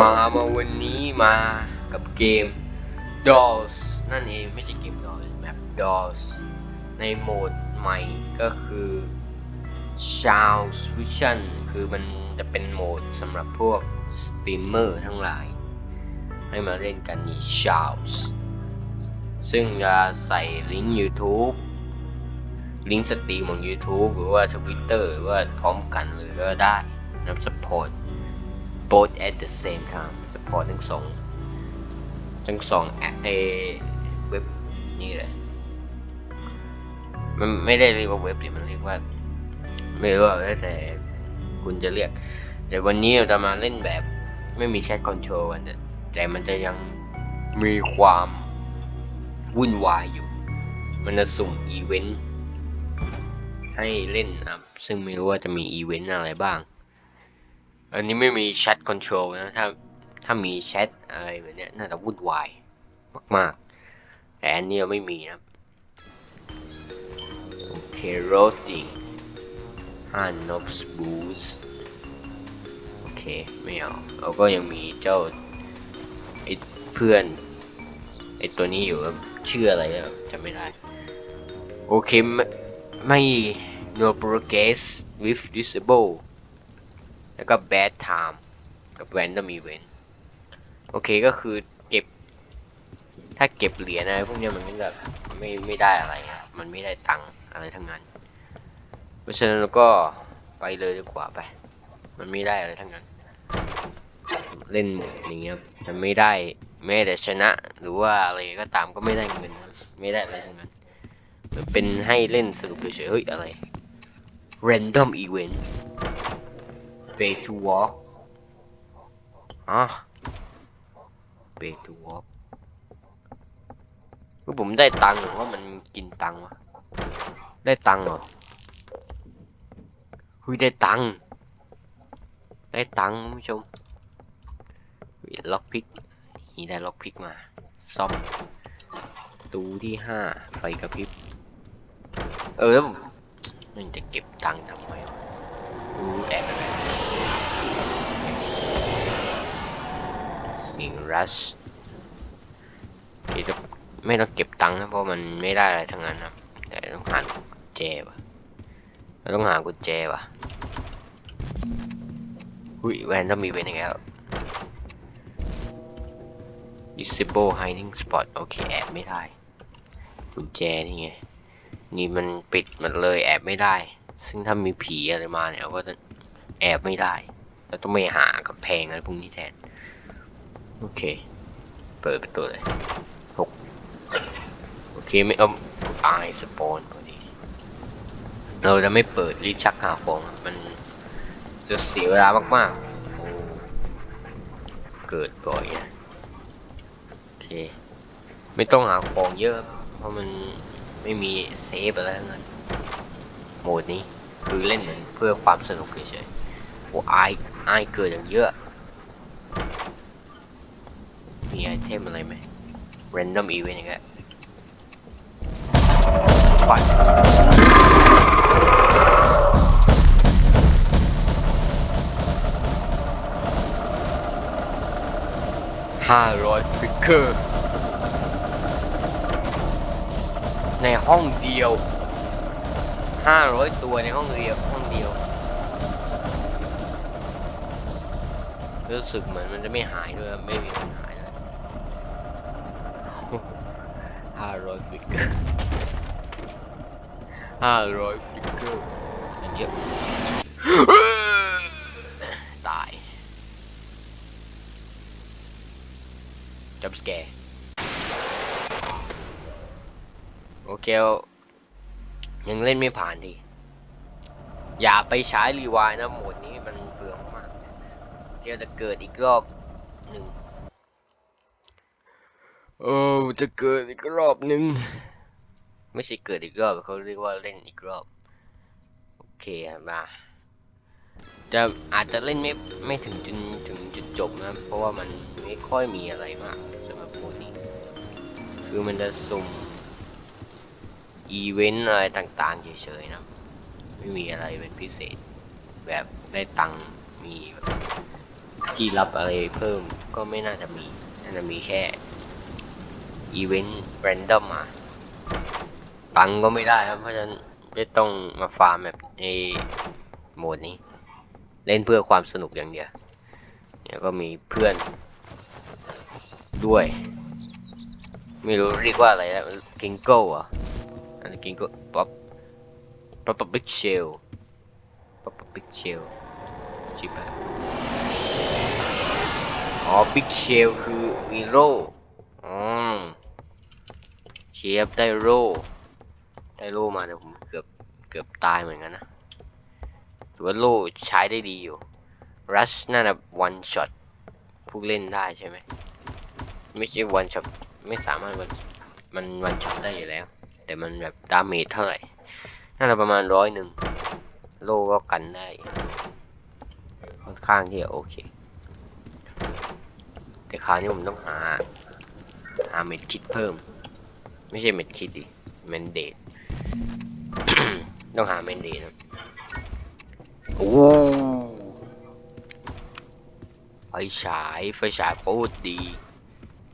มามาวันนี้มากับเกม Dolls นั่นเองไม่ใช่เกม Dolls แบบ Dolls ในโหมดใหม่ก็คือ Sound Vision คือมันจะเป็นโหมดสำหรับพวกสตรีมเมอร์ทั้งหลาย ให้มาเล่นกันนี่ Sounds ซึ่งจะใส่ลิงก์ YouTube ลิงก์สตรีมของ YouTube หรือว่า Twitter หรือว่าพร้อมกันเลยก็ได้นำ support both at the same time support ทั้งสองทั้งสองแอปเเว็บนี่เลยมันไม่ได้เรียกว่าเว็บดิมันเรียกว่า ไม่รู้แล้วแต่คุณจะเรียก แต่วันนี้เราจะมาเล่นแบบไม่มีแชทคอนโทรลกันแต่มันจะยังมีความวุ่นวายอยู่ มันจะสุ่มอีเวนต์ให้เล่นนะครับซึ่งไม่รู้ว่าจะมีอีเวนต์อะไรบ้าง อันนี้ไม่มีแชทคอนโทรลนะ ถ้าถ้ามีแชทอะไรแบบเนี้ยน่าจะวุ่นวายมากๆ แต่อันนี้เราไม่มีนะ โอเค roasting ห้านอบสบูสโอเค ไม่เอาเราก็ยังมีเจ้าไอ้เพื่อนไอ้ตัวนี้อยู่ชื่ออะไรอะจำไม่ได้ โอเคไม่ไม่ no progress with disable แล้วก็ bad time กับ random event โอเคก็คือเก็บ ถ้าเก็บเหรียญอะไรพวกเนี้ยมันไม่แบบไม่ไม่ได้อะไรอะมันไม่ได้ตังค์อะไรทั้งนั้น เพราะฉะนั้นเราก็ไปเลยดีกว่าไป มันไม่ได้อะไรทั้งนั้น เล่นอย่างเงี้ยมันไม่ได้แม้แต่ชนะ หรือว่าอะไรก็ตามก็ไม่ได้เงินไม่ได้อะไรทั้งนั้นมันเป็นให้เล่นสนุกเฉยๆเฮ้ยอะไร random event pay to walk อะ pay to walk คือผมได้ตังค์หรือว่ามันกินตังค์วะ ได้ตังค์เหรอเฮ้ยได้ตังค์ ได้ตังค์คุณผู้ชมเฮ้ยล็อกพิก นี่ได้ล็อกพิกมา ซ่อม ตูที่ห้าไฟกระพริบ เออแล้วมันจะเก็บตังค์ทำไมวะดูแอบอะ รสิ่งรัชเดี๋ยวจะไม่ต้องเก็บตังค์นะเพราะมันไม่ได้อะไรทั้งนั้นครับแต่ต้องหากุญแจวะเราต้องหากุญแจวะหุยแวนต้องมีเวนยังไงครับ disable hiding spot โอเคแอบไม่ได้ กุญแจนี่ไง นี่มันปิดมันเลยแอบไม่ได้ ซึ่งถ้ามีผีอะไรมาเนี่ยก็จะแอบไม่ได้ เราต้องไปหากำแพงอะไรพวกนี้แทน โอเค เปิดประตูเลยหกโอเคไม่เอาอายสปอนพอดีเราจะไม่เปิดลิ้นชักหาของมันจะเสียเวลามากๆโอ้เกิดบ่อยอะโอเค ไม่ต้องหาของเยอะ เพราะมันไม่มีเซฟอะไรทั้งนั้นโหมดนี้คือเล่นเหมือนเพื่อความสนุกเฉยๆโอ้อายอายเกิดอย่างเยอะ มีไอเทมอะไรไหม random event อย่างเงี้ยฝันห้าร้อยฟิกเกอร์ ในห้องเดียวห้าร้อยตัวในห้องเดียวห้องเดียว รู้สึกเหมือนมันจะไม่หายด้วยไม่มีวันหา ห้าร้อยฟิกเกอร์เยอะตายจับสแกร์โอเคยังเล่นไม่ผ่านทีอย่าไปใช้รีวายนะโหมดนี้มันเปลืองมากเดี๋ยวจะเกิดอีกรอบหนึ่งโอ้จะเกิดอีกรอบหนึ่ง ไม่ใช่เกิดอีกรอบเขาเรียกว่าเล่นอีกรอบ โอเคมาจะอาจจะเล่นไม่ไม่ถึงจนถึงจุดจบนะ เพราะว่ามันไม่ค่อยมีอะไรมากสำหรับโหมดนี้ คือมันจะสุ่มอีเวนต์อะไรต่างๆเฉยๆนะ ไม่มีอะไรเป็นพิเศษ แบบได้ตังค์มีที่ที่รับอะไรเพิ่มก็ไม่น่าจะมีน่าจะมีแค่อีเวนต์แรนดอมมา ตังก็ไม่ได้ครับเพราะฉะนั้นไม่ต้องมาฟาร์มแบบในโหมดนี้ เล่นเพื่อความสนุกอย่างเดียวแล้วก็มีเพื่อนด้วย ไม่รู้เรียกว่าอะไรแล้วกิงโก้อะอันนี้กิงโก้ป๊อปป๊อปบิ๊กเชลป๊อปบิ๊กเชลชิบะอ๋อบิ๊กเชลคือมีโร่อืมเชียบได้โร่ ได้โล่มาแต่ยผมเกือบเกือบตายเหมือนกันนะถือว่าโล่ใช้ได้ดีอยู่รัชน่าจะ one shot ผู้เล่นได้ใช่ไหมไม่ใช่ one shot ไม่สามารถ one มัน one shot ได้อยู่แล้ว แต่มันแบบดาเมจเท่าไหร่น่าจะประมาณร้อยหนึ่งโลก็กันได้ ค่อนข้างที่จะโอเค แต่คราวนี้ผมต้องหา หาเม็ดคิดเพิ่ม ไม่ใช่เม็ดคิดดิเมนเดต ต้องหาเมนเดตนะโอ้ไฟฉายไฟฉายโคตรดี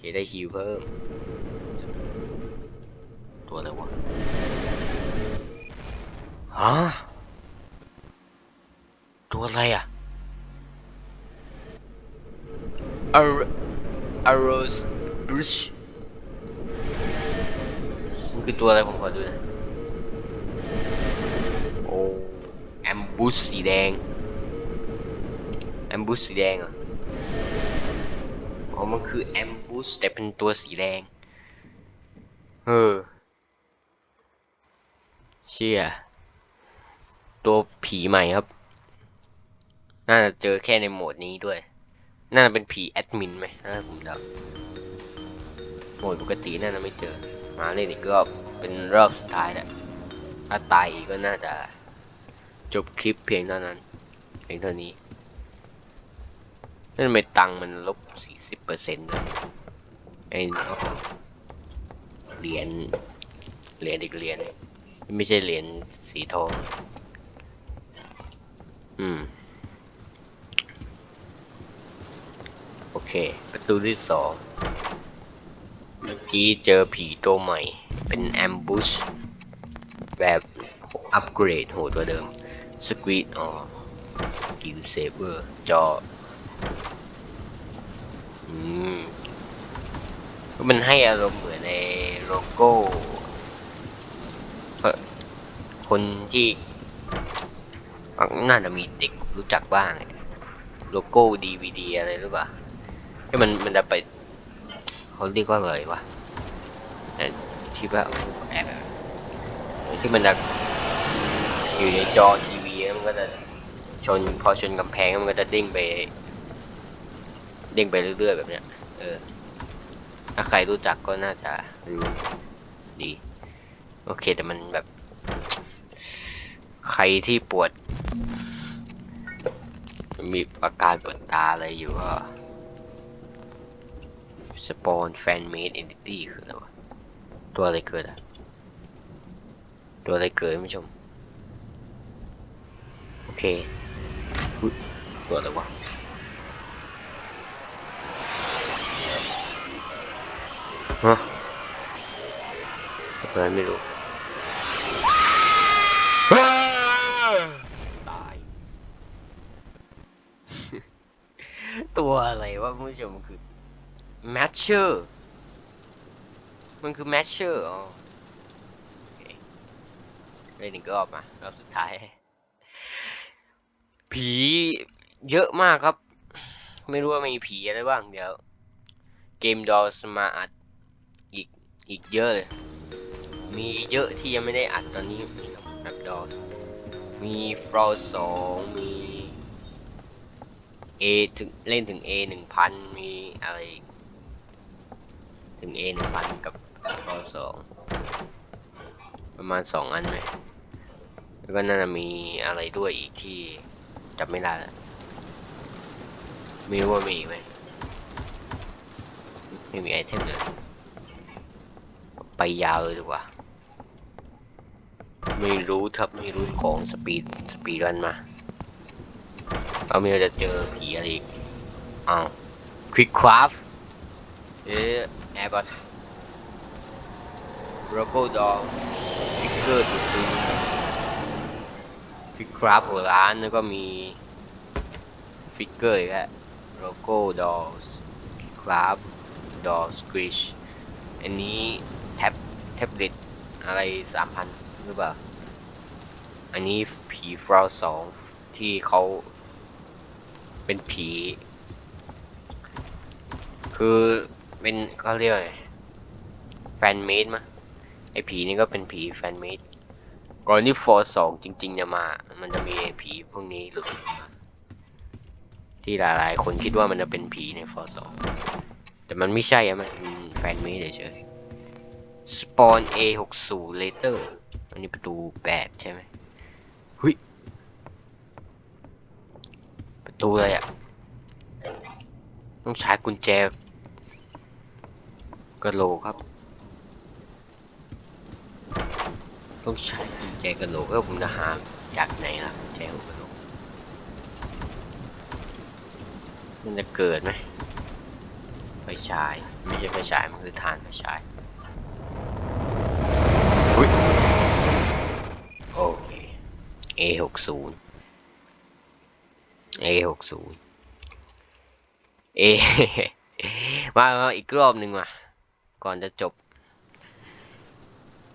จะได้ฮิวเพิ่ม ตัวอะไรวะฮะตัวอะไรอะอารอารสบริชมันคือตัวอะไรผมขอดูหนะโแอมบูสสีแดงแอมบูสสีแดงเหรอะอ๋อมันคือแอมบูสแต่เป็นตัวสีแดงเออเชี่ยตัวผีใหม่ครับ น่าจะเจอแค่ในโหมดนี้ด้วย น่าจะเป็นผีแอดมินไหมถ้าผมเดาโหมดปกติน่าจะไม่เจอ มาเล่นอีกรอบเป็นรอบสุดท้ายแล้วถ้าตายอีกก็น่าจะ จบคลิปเพียงเท่านั้น เพียงเท่านี้ นั่นไม่ตังมันลบสี่สิบเปอร์เซ็นต์ไอ้เนาะเหรียญ เหรียญอีกเหรียญไม่ใช่เหรียญสีทอง อืม โอเค ประตูที่สองเมื่อกี้เจอผีตัวใหม่ เป็นแอมบูชแบบอัปเกรดโหดกว่าเดิม สควีดอ๋อสกิลเซเวอร์จออืมมันให้อารมณ์เหมือนในโลโก้คนที่น่าจะมีเด็กรู้จักบ้างโลโก้ดีวีดีอะไรหรือเปล่าที่มันมันจะไปเขาเรียกว่าอะไรวะเอ่อที่ว่าแอบที่มันจะอยู่ในจอท ก็จะชนพอชนกำแพงมันก็จะเด้งไปเด้งไปเรื่อยๆแบบเนี้ย เออ ถ้าใครรู้จักก็น่าจะรู้ดี โอเค แต่มันแบบ ใครที่ปวด มีอาการปวดตาอะไรอยู่ก็สปอนแฟนเมดเอนติตี้คืออะไรวะ ตัวอะไรเกิดอะตัวอะไรเกิดท่านผู้ชม เคอุ๊ยตัวอะไรวะฮะอะไรไม่รู้ตาย ตัวอะไรวะคุณผู้ชมมันคือแมชเชอร์มันคือแมชเชอร์อ๋อโอเคเล่นอีกรอบมารอบสุดท้าย ผีเยอะมากครับ ไม่รู้ว่ามีผีอะไรบ้างเดี๋ยว เกมดอสมาอัดอีกอีกเยอะเลย มีเยอะที่ยังไม่ได้อัดตอนนี้มีครับแบบดอสมีฟรอสองมี A ถึงเล่นถึง A หนึ่งพันมีอะไรถึง A หนึ่งพันกับฟรอสองประมาณสองอันไหมแล้วก็น่าจะมีอะไรด้วยอีกที่ จำไม่ได้แล้วม่รู้ว่ามีอีกไหมไม่มีไอเทมเลยไปยาวเลยดีกว่า ไม่รู้ครับไม่รู้ของสปีดสปีดรันมา เอาม่ว่าจะเจอผีอะไรอีกอ้าวควิกคราฟเอ๊ะแอร์บอทโรโกดอลฟิกเกอร์ตุ๊ด ควิกคราฟหัวร้านแล้วก็มีฟิกเกอร์อีกแล้วโลโก้ดอลควิกคราฟดอลสควิชอันนี้แท็บแท็บเล็ตอะไรสามพันหรือเปล่า อันนี้ผีฟราวสองที่เขาเป็นผี คือเป็นเขาเรียกว่าไงแฟนเมดมั้ยไอผีนี่ก็เป็นผีแฟนเมด ก่อนที่ฟอร์สองจริงๆจะมา มันจะมีผีพวกนี้หลุดอที่หลายๆ คนคิดว่ามันจะเป็นผีในฟอร์สองแต่มันไม่ใช่อะมันเป็นแฟนเมดเฉยๆ Spawn A60 Later อันนี้ประตูแปดใช่ไหมเฮ้ยประตูอะไรอะต้องใช้กุญแจกระโหลกครับ ต้องใช้กุญแจกระโหลกแล้วผมจะหาจากไหนล่ะกุญแจกระโหลกมันจะเกิดไหมไฟฉายไม่ใช่ไฟฉายมันคือฐานไฟฉายอุ๊ยโอเค A หกศูนย์ A หกศูนย์ A มามาอีกรอบหนึ่งมาก่อนจะจบ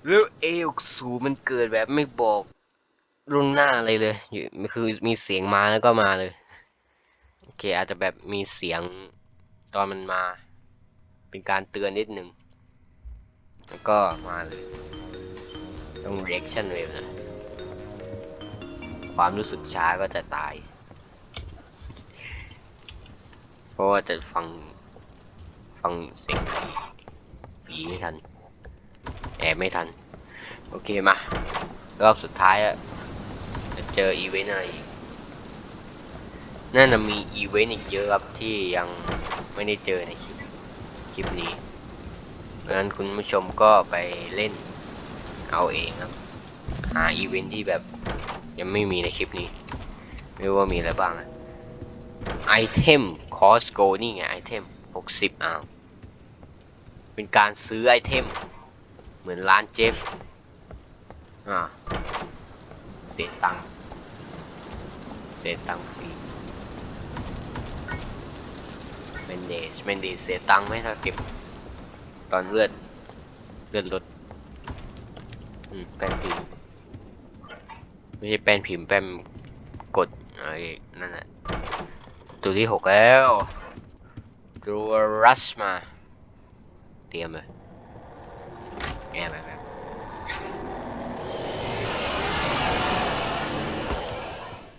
แล้ว A หกศูมันเกิดแบบไม่บอกล่วงหน้าอะไรเลยอยู่คือมีเสียงมาแล้วก็มาเลย โอเค อาจจะแบบมีเสียงตอนมันมา เป็นการเตือนนิดหนึ่งแล้วก็มาเลย ต้อง reaction wave นะความรู้สึกช้าก็จะตาย เพราะว่าจะฟัง ฟังเสียงผีไม่ทัน แอบไม่ทัน โอเคมารอบสุดท้ายอะจะเจออีเวนต์อะไรอีกน่าจะมีอีเวนต์อีกเยอะครับที่ยังไม่ได้เจอในคลิปคลิปนี้เพราะฉะนั้นคุณผู้ชมก็ไปเล่นเอาเองครับหาอีเวนต์ที่แบบยังไม่มีในคลิปนี้ ไม่รู้ว่ามีอะไรบ้างไอเทมคอสโกนี่ไงไอเทมหกสิบอ้าวเป็นการซื้อไอเทม เหมือนร้านเจฟ อ่า เสียตังค์เสียตังค์ฟรีเมนเดสเมนเดสเสียตังค์ไหมถ้าเก็บ ตอนเลือด เลือดลด อืม แป้นพิมพ์ไม่ใช่แป้นพิมพ์แป้นกดอะไรนั่นแหละตัวที่หกแล้วตัวรัชมา เตรียมเลย แง่แบบ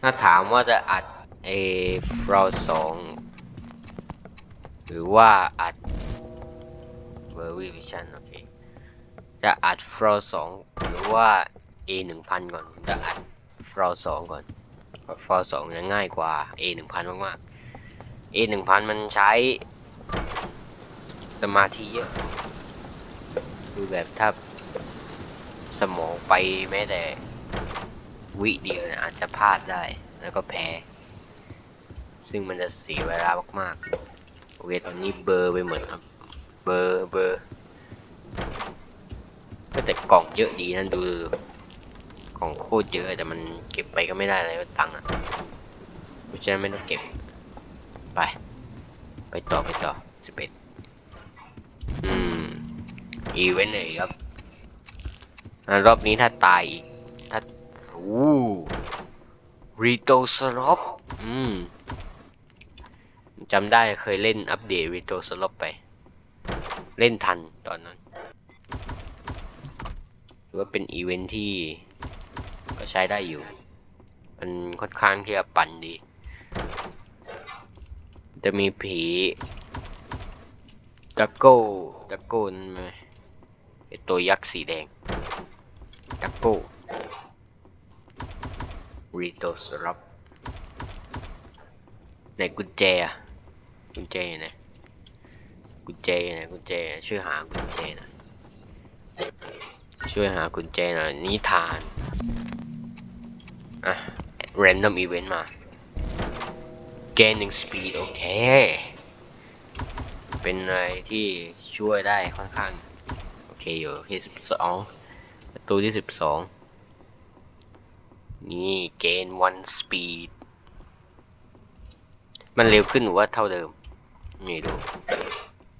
ถ้าถามว่าจะอัดเอฟราวสองหรือว่าอัดเวอร์วิชันโอเคจะอัดฟราวสองหรือว่า A หนึ่งพันก่อนจะอัดฟราวสองก่อนฟราวสองจะง่ายกว่า A หนึ่งพันมากๆ A หนึ่งพันมันใช้สมาธิเยอะ คือแบบถ้าสมองไปแม้แต่ วิเดียวนี่ยอาจจะพลาดได้ แล้วก็แพ้ ซึ่งมันจะเสียเวลามากๆ โอเค ตอนนี้เบอร์ไปหมดครับ เบอร์เบอร์แต่กล่องเยอะดีนั่นดูกล่องโคตรเยอะแต่มันเก็บไปก็ไม่ได้อะไรตังค์อะเพราะฉะนั้นไม่ต้องเก็บ ไป ไปต่อไปต่อสิบเอ็ด อีเวนต์ไหนครับรอบนี้ถ้าตายอีกถ้าอู้รีโตสลอปอืมจำได้เคยเล่นอัปเดตรีโตสลอปไป เล่นทันตอนนั้นถือว่าเป็นอีเวนท์ที่ก็ใช้ได้อยู่ มันค่อนข้างที่จะปั่นดี จะมีผีดักโก้ดักโก้นไหม ตัวยักษ์สีแดงดักโก้รีโตสรับไหนกุญแจอะกุญแจอยู่ไหนกุญแจอยู่ไหนกุญแจช่วยหากุญแจหน่อยช่วยหากุญแจหน่อยนิทานอะ random event มา gaining speed โอเค เป็นอะไรที่ช่วยได้ค่อนข้าง เคอยู่ที่สิบสองประตูที่สิบสองนี่ gain one speed มันเร็วขึ้นหรือว่าเท่าเดิม นี่ดู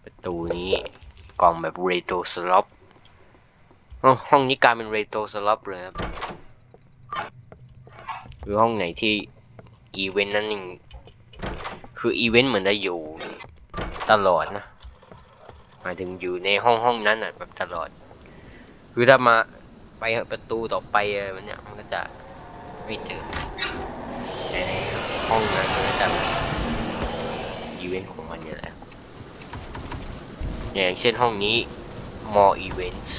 ประตูนี้กล่องแบบ retro slop อ๋อห้องนี้กลายเป็น retro slop เลยครับคือห้องไหนที่อีเวนต์นั้นยังคืออีเวนต์เหมือนได้อยู่ตลอดนะ หมายถึงอยู่ในห้องห้องนั้นอะแบบตลอด คือถ้ามาไปประตูต่อไปอะไรมันเนี่ยมันก็จะไม่เจอในห้องนั้นมันก็จะอีเวนต์ของมันอยู่แล้วอย่างเช่นห้องนี้ more events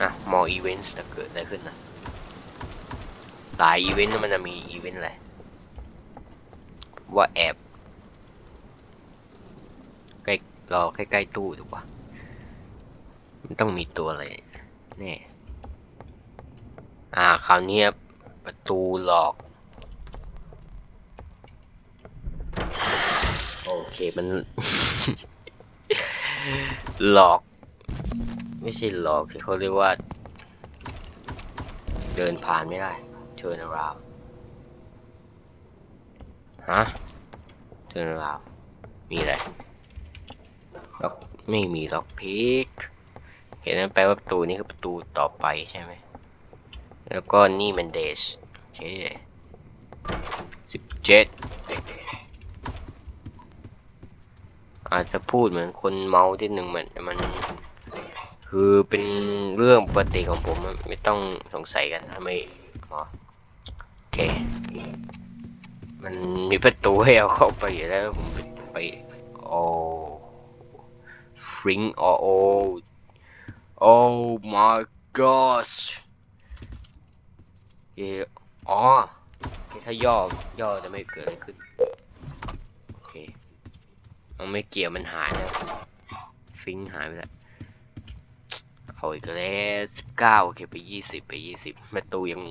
อะ more events จะเกิดอะไรขึ้นนะหลายอีเวนต์มันจะมีอีเวนต์อะไรว่าแอบ ใกล้ รอใกล้ๆตู้ดีกว่า มันต้องมีตัวอะไรแน่อ่าคราวนี้ประตูหลอก โอเคมัน หลอก ไม่ใช่หลอกที่เขาเรียกว่า เดินผ่านไม่ได้ turn around ฮะ turn around มีอะไร ไม่มีล็อกพิกเห็นนั้นแปลว่าประตูนี้คือประตูต่อไปใช่ไหม แล้วก็นี่มันเดชโอเคสิบเจ็ดอาจจะพูดเหมือนคนเมาที่หนึ่งเหมือนมัน คือเป็นเรื่องปกติของผมไม่ต้องสงสัยกันทำไมอ๋อโอเค มันมีประตูให้เอาเข้าไปอยู่แล้วผมไปไปโอ้ Fring or oh oh my gosh เอออ๋อถ้าย่อย่อจะไม่เกิดอะไรขึ้นโอเคมันไม่เกี่ยวมันหายแล้วฟิงหายไปแล้วเอาอีกแล้วสิบเก้าโอเคไปยี่สิบไปยี่สิบประตูยัง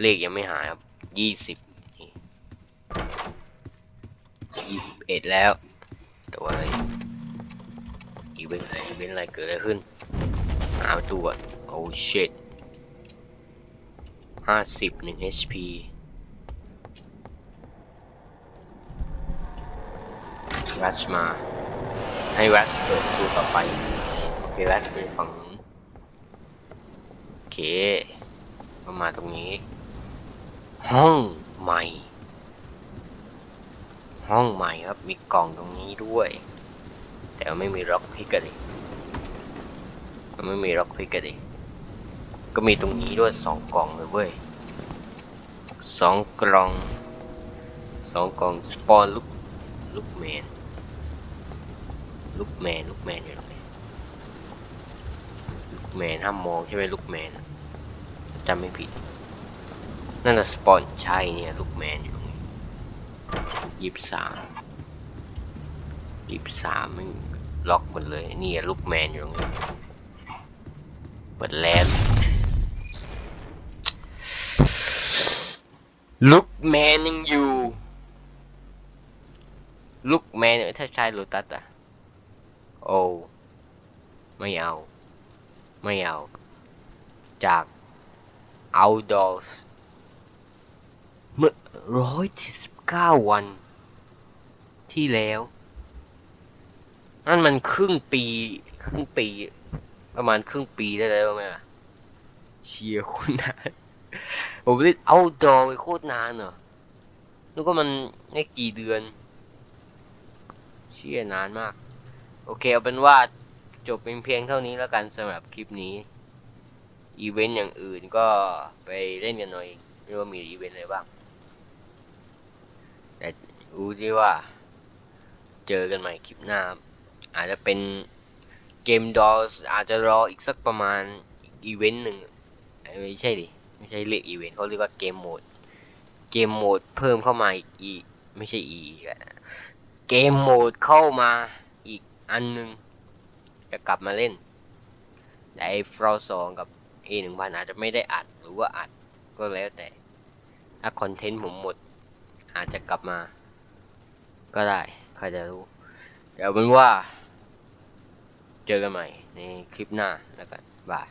เลขยังไม่หายครับยี่สิบยี่สิบเอ็ดแล้วตัวอะไร อีเวนต์อะไรอีเวนต์อะไรเกิดอะไรขึ้นหาตูก่อนโอ้ shit ห้าสิบหนึ่ง HP รัชมาให้รัชเปิดประตูต่อไปโอเครัชไปฝั่งนู้นโอเคก็มาตรงนี้ ห้องใหม่ ห้องใหม่ครับมีกล่องตรงนี้ด้วย แต่ไม่มีล็อกพิกกันดิมันไม่มีล็อกพิกกันดิก็มีตรงนี้ด้วยสองกล่องเลยเว้ยสองกล่องสองกล่องสปอนลูกลูกแมนลูกแมนลูกแมนอยู่ตรงไหนลูกแมนห้ามมองใช่ไหมลูกแมนจำไม่ผิดนั่นน่ะสปอนใช่เนี่ยลูกแมนอยู่ตรงนี้ยี่สิบสามยี่สิบสามไมัน ล็อกหมดเลยนี่ลูกแมนอยู่ตรงนี้เปิดแลนลูกแมนยังอยู่ลูกแมนเออถ้าใช่โลตัสอะโอ้ไม่เอา ไม่เอา จาก outdoors เมื่อร้อยสิบเก้าวันที่แล้ว นั่นมันครึ่งปี ครึ่งปี ประมาณครึ่งปีได้แล้วไหมล่ะเชียร์คุณนานผมเล่นเอาดอไปโคตรนานเหรอแล้วก็มันไม่กี่เดือน เชียร์นานมาก โอเคเอาเป็นว่าจบเป็นเพียงเท่านี้แล้วกันสำหรับคลิปนี้ อีเวนต์อย่างอื่นก็ไปเล่นกันหน่อยไม่ว่ามีอีเวนต์อะไรบ้าง แต่รู้ที่ว่า เจอกันใหม่คลิปหน้า อาจจะเป็นเกมดอสอาจจะรออีกสักประมาณอีเวนต์หนึ่งไม่ใช่ดิไม่ใช่เรียกอีเวนต์เขาเรียกว่าเกมโหมด เกมโหมดเพิ่มเข้ามาอีกอีไม่ใช่อีกอะเกมโหมดเข้ามาอีกอันหนึ่งจะกลับมาเล่นแต่ไอ้ฟรอสองกับ A หนึ่งพันอาจจะไม่ได้อัดหรือว่าอัดก็แล้วแต่ ถ้าคอนเทนต์ผมหมด อาจจะกลับมา ก็ได้ ใครจะรู้ เดี๋ยวเอาเป็นว่า เจอกันใหม่ในคลิปหน้าแล้วกันบาย